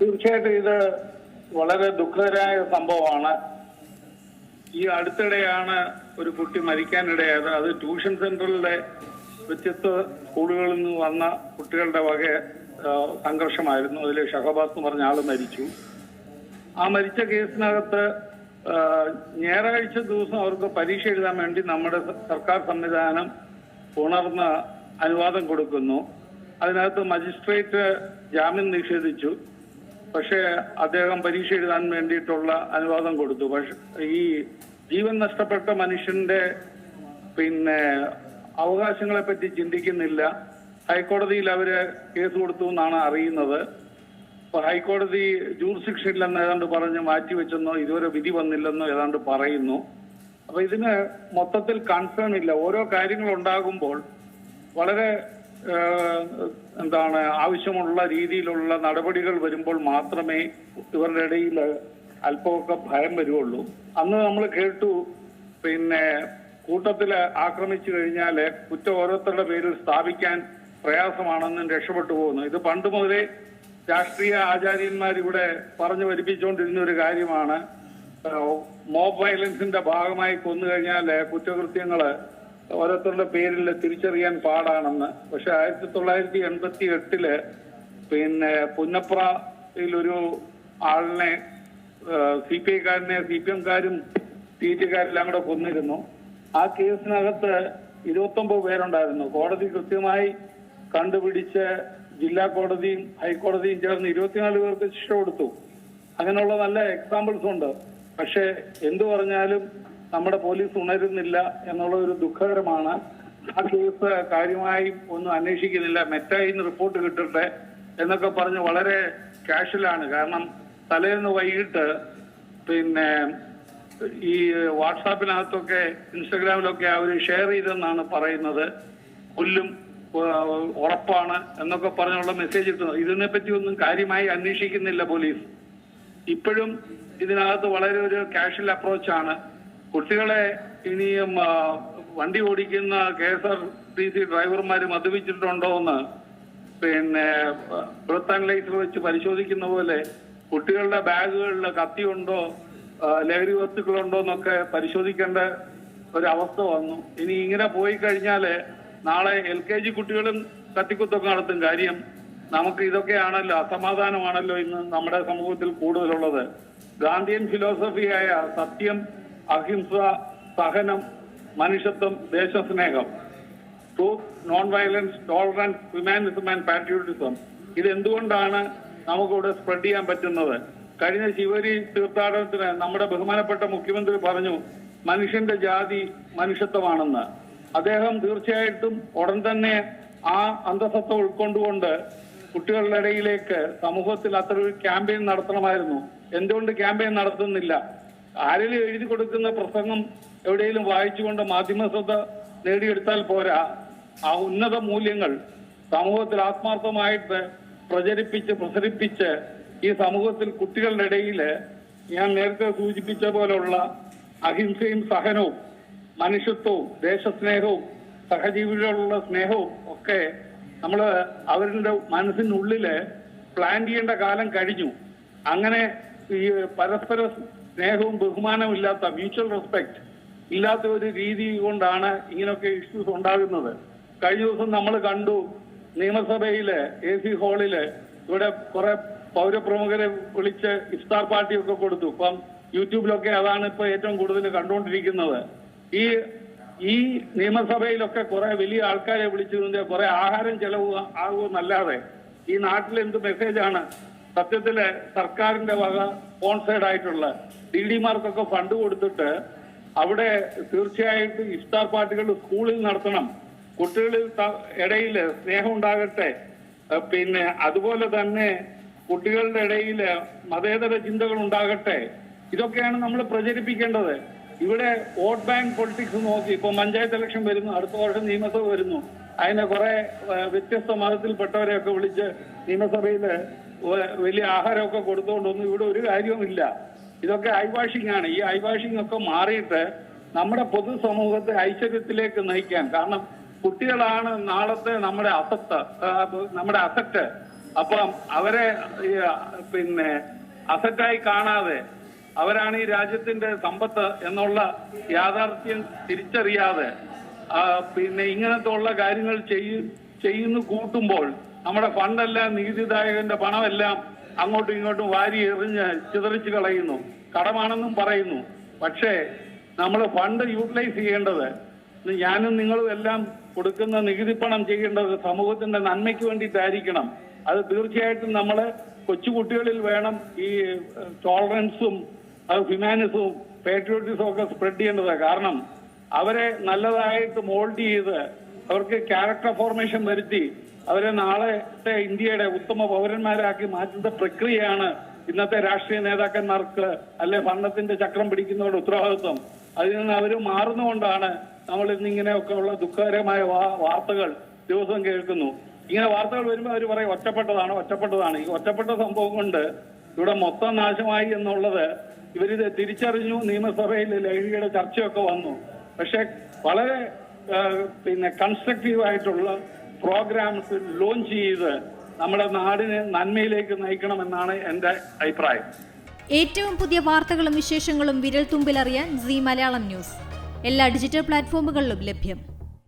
തീർച്ചയായിട്ടും ഇത് വളരെ ദുഃഖകരമായ സംഭവമാണ്. ഈ അടുത്തിടെയാണ് ഒരു കുട്ടി മരിക്കാനിടയായത്. അത് ട്യൂഷൻ സെന്ററിലെ വ്യത്യസ്ത സ്കൂളുകളിൽ നിന്ന് വന്ന കുട്ടികളുടെ വക സംഘർഷമായിരുന്നു. അതിൽ ഷഹബാസ് എന്ന് പറഞ്ഞ ആൾ മരിച്ചു. ആ മരിച്ച കേസിനകത്ത് ഞായറാഴ്ച ദിവസം അവർക്ക് പരീക്ഷ എഴുതാൻ വേണ്ടി നമ്മുടെ സർക്കാർ സംവിധാനം ഉണർന്ന് അനുവാദം കൊടുക്കുന്നു. അതിനകത്ത് മജിസ്ട്രേറ്റ് ജാമ്യം നിഷേധിച്ചു. പക്ഷേ അദ്ദേഹം പരീക്ഷ എഴുതാൻ വേണ്ടിയിട്ടുള്ള അനുവാദം കൊടുത്തു. പക്ഷെ ഈ ജീവൻ നഷ്ടപ്പെട്ട മനുഷ്യന്റെ പിന്നെ അവകാശങ്ങളെ പറ്റി ചിന്തിക്കുന്നില്ല. ഹൈക്കോടതിയിൽ അവർ കേസ് കൊടുത്തു എന്നാണ് അറിയുന്നത്. ഇപ്പൊ ഹൈക്കോടതി ജൂറിസ്ഡിക്ഷനിലെന്ന് ഏതാണ്ട് പറഞ്ഞ് മാറ്റിവെച്ചെന്നോ ഇതുവരെ വിധി വന്നില്ലെന്നോ ഏതാണ്ട് പറയുന്നു. അപ്പൊ ഇതിന് മൊത്തത്തിൽ കൺസേൺ ഇല്ല. ഓരോ കാര്യങ്ങൾ ഉണ്ടാകുമ്പോൾ വളരെ എന്താണ് ആവശ്യമുള്ള രീതിയിലുള്ള നടപടികൾ വരുമ്പോൾ മാത്രമേ ഇവരുടെ ഇടയിൽ അല്പമൊക്കെ ഭയം വരുള്ളൂ അന്ന് നമ്മൾ കേട്ടു പിന്നെ കൂട്ടത്തിൽ ആക്രമിച്ചു കഴിഞ്ഞാൽ കുറ്റം ഓരോരുത്തരുടെ പേരിൽ സ്ഥാപിക്കാൻ പ്രയാസമാണെന്നും രക്ഷപ്പെട്ടു പോകുന്നു. ഇത് പണ്ട് മുതലേ രാഷ്ട്രീയ ആചാര്യന്മാർ ഇവിടെ പറഞ്ഞു വരിപ്പിച്ചുകൊണ്ടിരുന്ന ഒരു കാര്യമാണ്. മോബ് വയലൻസിന്റെ ഭാഗമായി കൊന്നു കഴിഞ്ഞാൽ കുറ്റകൃത്യങ്ങൾ ഓരോരുത്തരുടെ പേരിൽ തിരിച്ചറിയാൻ പാടാണെന്ന്. പക്ഷെ ആയിരത്തി തൊള്ളായിരത്തി എൺപത്തി എട്ടിൽ പിന്നെ പുന്നപ്രയിൽ ഒരു ആളിനെ സി പി ഐക്കാരനെ സി പി എംകാരും സി ടി കാരെല്ലാം കൂടെ കൊന്നിരുന്നു. ആ കേസിനകത്ത് ഇരുപത്തൊമ്പത് പേരുണ്ടായിരുന്നു. കോടതി കൃത്യമായി കണ്ടുപിടിച്ച് ജില്ലാ കോടതിയും ഹൈക്കോടതിയും ചേർന്ന് ഇരുപത്തിനാല് പേർക്ക് ശിക്ഷ കൊടുത്തു. അങ്ങനെയുള്ള നല്ല എക്സാമ്പിൾസ് ഉണ്ട്. പക്ഷെ എന്തു പറഞ്ഞാലും നമ്മുടെ പോലീസ് ഉണരുന്നില്ല എന്നുള്ള ഒരു ദുഃഖകരമാണ്. ആ കേസ് കാര്യമായി ഒന്നും അന്വേഷിക്കുന്നില്ല. മെറ്റായി റിപ്പോർട്ട് കിട്ടട്ടെ എന്നൊക്കെ പറഞ്ഞ് വളരെ കാഷ്വലാണ് കാരണം തലേന്ന് വൈകിട്ട് പിന്നെ ഈ വാട്സാപ്പിനകത്തൊക്കെ ഇൻസ്റ്റഗ്രാമിലൊക്കെ അവർ ഷെയർ ചെയ്തെന്നാണ് പറയുന്നത്. കൊല്ലും ഉറപ്പാണ് എന്നൊക്കെ പറഞ്ഞുള്ള മെസ്സേജ് ഇട്ടു ഇതിനെപ്പറ്റി ഒന്നും കാര്യമായി അന്വേഷിക്കുന്നില്ല പോലീസ്. ഇപ്പോഴും ഇതിനകത്ത് വളരെ ഒരു കാഷ്വൽ അപ്രോച്ചാണ് കുട്ടികളെ ഇനിയും വണ്ടി ഓടിക്കുന്ന K S R T C ഡ്രൈവർമാർ മദ്യപിച്ചിട്ടുണ്ടോ എന്ന് പിന്നെ ബ്രത്ത് വെച്ച് പരിശോധിക്കുന്ന പോലെ കുട്ടികളുടെ ബാഗുകളിൽ കത്തിയുണ്ടോ ലഹരി വസ്തുക്കളുണ്ടോ എന്നൊക്കെ പരിശോധിക്കേണ്ട ഒരവസ്ഥ വന്നു. ഇനി ഇങ്ങനെ പോയി കഴിഞ്ഞാൽ നാളെ എൽ കെ ജി കുട്ടികളും കത്തിക്കുത്തൊക്കെ നടത്തും. കാര്യം നമുക്ക് ഇതൊക്കെയാണല്ലോ അസമാധാനമാണല്ലോ ഇന്ന് നമ്മുടെ സമൂഹത്തിൽ കൂടുതലുള്ളത്. ഗാന്ധിയൻ ഫിലോസഫിയായ സത്യം അഹിംസ സഹനം മനുഷ്യത്വം ദേശസ്നേഹം truth non violence tolerance humanism and patriotism ഇതെന്തുകൊണ്ടാണ് നമുക്കിവിടെ സ്പ്രെഡ് ചെയ്യാൻ പറ്റുന്നത്? കഴിഞ്ഞ ശിവരി തീർത്ഥാടനത്തിന് നമ്മുടെ ബഹുമാനപ്പെട്ട മുഖ്യമന്ത്രി പറഞ്ഞു മനുഷ്യന്റെ ജാതി മനുഷ്യത്വമാണെന്ന്. അദ്ദേഹം തീർച്ചയായിട്ടും ഉടൻ തന്നെ ആ അന്തസത്ത ഉൾക്കൊണ്ടുകൊണ്ട് കുട്ടികളുടെ ഇടയിലേക്ക് സമൂഹത്തിൽ അത്ര ഒരു ക്യാമ്പയിൻ നടത്തണമായിരുന്നു. എന്തുകൊണ്ട് ക്യാമ്പയിൻ നടത്തുന്നില്ല? ആരെങ്കിലും എഴുതി കൊടുക്കുന്ന പ്രസംഗം എവിടെയെങ്കിലും വായിച്ചുകൊണ്ട് മാധ്യമ ശ്രദ്ധ നേടിയെടുത്താൽ പോരാ. ആ ഉന്നത മൂല്യങ്ങൾ സമൂഹത്തിൽ ആത്മാർത്ഥമായിട്ട് പ്രചരിപ്പിച്ച് പ്രസരിപ്പിച്ച് ഈ സമൂഹത്തിൽ കുട്ടികളുടെ ഇടയിൽ ഞാൻ നേരത്തെ സൂചിപ്പിച്ച പോലുള്ള അഹിംസയും സഹനവും മനുഷ്യത്വവും ദേശസ്നേഹവും സഹജീവികളോടുള്ള സ്നേഹവും ഒക്കെ നമ്മൾ അവരുടെ മനസ്സിനുള്ളിൽ പ്ലാൻ ചെയ്യേണ്ട കാലം കഴിഞ്ഞു. അങ്ങനെ ഈ പരസ്പര സ്നേഹവും ബഹുമാനവും ഇല്ലാത്ത മ്യൂച്വൽ റെസ്പെക്ട് ഇല്ലാത്ത ഒരു രീതി കൊണ്ടാണ് ഇങ്ങനെയൊക്കെ ഇഷ്യൂസ് ഉണ്ടാകുന്നത്. കഴിഞ്ഞ ദിവസം നമ്മൾ കണ്ടു നിയമസഭയിൽ എ സി ഹാളിൽ ഇവിടെ കുറെ പൗരപ്രമുഖരെ വിളിച്ച് ഇഫ്താർ പാർട്ടിയൊക്കെ കൊടുത്തു. ഇപ്പം യൂട്യൂബിലൊക്കെ അതാണ് ഇപ്പൊ ഏറ്റവും കൂടുതൽ കണ്ടുകൊണ്ടിരിക്കുന്നത്. ഈ ഈ നിയമസഭയിലൊക്കെ കുറെ വലിയ ആൾക്കാരെ വിളിച്ചതിന്റെ കുറെ ആഹാരം ചെലവ് ആകുമെന്നല്ലാതെ ഈ നാട്ടിൽ എന്ത് മെസ്സേജാണ് സത്യത്തിൽ സർക്കാരിന്റെ വക സ്പോൺസേഡ് ആയിട്ടുള്ള ഡി മാർക്കൊക്കെ ഫണ്ട് കൊടുത്തിട്ട് അവിടെ തീർച്ചയായിട്ടും ഇഫ്താർ പാർട്ടികൾ സ്കൂളിൽ നടത്തണം. കുട്ടികളിൽ ഇടയിൽ സ്നേഹം ഉണ്ടാകട്ടെ പിന്നെ അതുപോലെ തന്നെ കുട്ടികളുടെ ഇടയിൽ മതേതര ചിന്തകൾ ഉണ്ടാകട്ടെ ഇതൊക്കെയാണ് നമ്മൾ പ്രചരിപ്പിക്കേണ്ടത്. ഇവിടെ വോട്ട് ബാങ്ക് പൊളിറ്റിക്സ് നോക്കി ഇപ്പൊ പഞ്ചായത്ത് ഇലക്ഷൻ വരുന്നു അടുത്ത വർഷം നിയമസഭ വരുന്നു. അതിനെ കുറെ വ്യത്യസ്ത മതത്തിൽപ്പെട്ടവരെയൊക്കെ വിളിച്ച് നിയമസഭയിൽ വ- വലിയ ആഹാരമൊക്കെ കൊടുത്തുകൊണ്ടൊന്നും ഇവിടെ ഒരു കാര്യവുമില്ല. ഇതൊക്കെ ഐവാഷിംഗ് ആണ് ഈ ഐവാഷിംഗ് ഒക്കെ മാറിയിട്ട് നമ്മുടെ പൊതുസമൂഹത്തെ ഐശ്വര്യത്തിലേക്ക് നയിക്കാൻ. കാരണം കുട്ടികളാണ് നാളത്തെ നമ്മുടെ അസത്ത് നമ്മുടെ അസറ്റ് അപ്പം അവരെ പിന്നെ അസറ്റായി കാണാതെ അവരാണ് ഈ രാജ്യത്തിന്റെ സമ്പത്ത് എന്നുള്ള യാഥാർത്ഥ്യം തിരിച്ചറിയാതെ പിന്നെ ഇങ്ങനത്തെ ഉള്ള കാര്യങ്ങൾ ചെയ്യ ചെയ്യുന്നു കൂട്ടുമ്പോൾ നമ്മുടെ ഫണ്ടെല്ലാം നികുതിദായകന്റെ പണമെല്ലാം അങ്ങോട്ടും ഇങ്ങോട്ടും വാരി എറിഞ്ഞ് ചിതറിച്ച് കളയുന്നു. കടമാണെന്നും പറയുന്നു. പക്ഷേ നമ്മൾ ഫണ്ട് യൂട്ടിലൈസ് ചെയ്യേണ്ടത് ഞാനും നിങ്ങളും എല്ലാം കൊടുക്കുന്ന നികുതി പണം ചെയ്യേണ്ടത് സമൂഹത്തിന്റെ നന്മയ്ക്ക് വേണ്ടിയിട്ടായിരിക്കണം. അത് തീർച്ചയായിട്ടും നമ്മൾ കൊച്ചുകുട്ടികളിൽ വേണം ഈ ടോളറൻസും അത് ഹ്യൂമാനിസവും പേട്രിയോട്ടിസും ഒക്കെ സ്പ്രെഡ് ചെയ്യേണ്ടത്. കാരണം അവരെ നല്ലതായിട്ട് മോൾഡ് ചെയ്ത് അവർക്ക് ക്യാരക്ടർ ഫോർമേഷൻ വരുത്തി അവരെ നാളത്തെ ഇന്ത്യയുടെ ഉത്തമ പൗരന്മാരാക്കി മാറ്റുന്ന പ്രക്രിയയാണ് ഇന്നത്തെ രാഷ്ട്രീയ നേതാക്കന്മാർക്ക് അല്ലെ ഭരണത്തിന്റെ ചക്രം പിടിക്കുന്നവരുടെ ഉത്തരവാദിത്വം. അതിൽ നിന്ന് അവർ മാറുന്നുകൊണ്ടാണ് നമ്മൾ ഇന്നിങ്ങനെയൊക്കെ ഉള്ള ദുഃഖകരമായ വാർത്തകൾ ദിവസം കേൾക്കുന്നു. ഇങ്ങനെ വാർത്തകൾ വരുമ്പോൾ അവർ പറയും ഒറ്റപ്പെട്ടതാണ് ഒറ്റപ്പെട്ടതാണ്. ഈ ഒറ്റപ്പെട്ട സംഭവം കൊണ്ട് ഇവിടെ മൊത്തം നാശമായി എന്നുള്ളത് ഇവരിത് തിരിച്ചറിഞ്ഞു നിയമസഭയിൽ ലഹരിയുടെ ചർച്ചയൊക്കെ വന്നു. പക്ഷെ വളരെ പിന്നെ കൺസ്ട്രക്റ്റീവ് ആയിട്ടുള്ള പ്രോഗ്രാംസ് ലോഞ്ച് ചെയ്ത് നമ്മുടെ നാടിനെ നന്മയിലേക്ക് നയിക്കണമെന്നാണ് എന്റെ അഭിപ്രായം. ഏറ്റവും പുതിയ വാർത്തകളും വിശേഷങ്ങളും വിരൽ തുമ്പിലറിയാൻ സി മലയാളം ന്യൂസ്. എല്ലാ ഡിജിറ്റൽ പ്ലാറ്റ്ഫോമുകളിലും ലഭ്യം.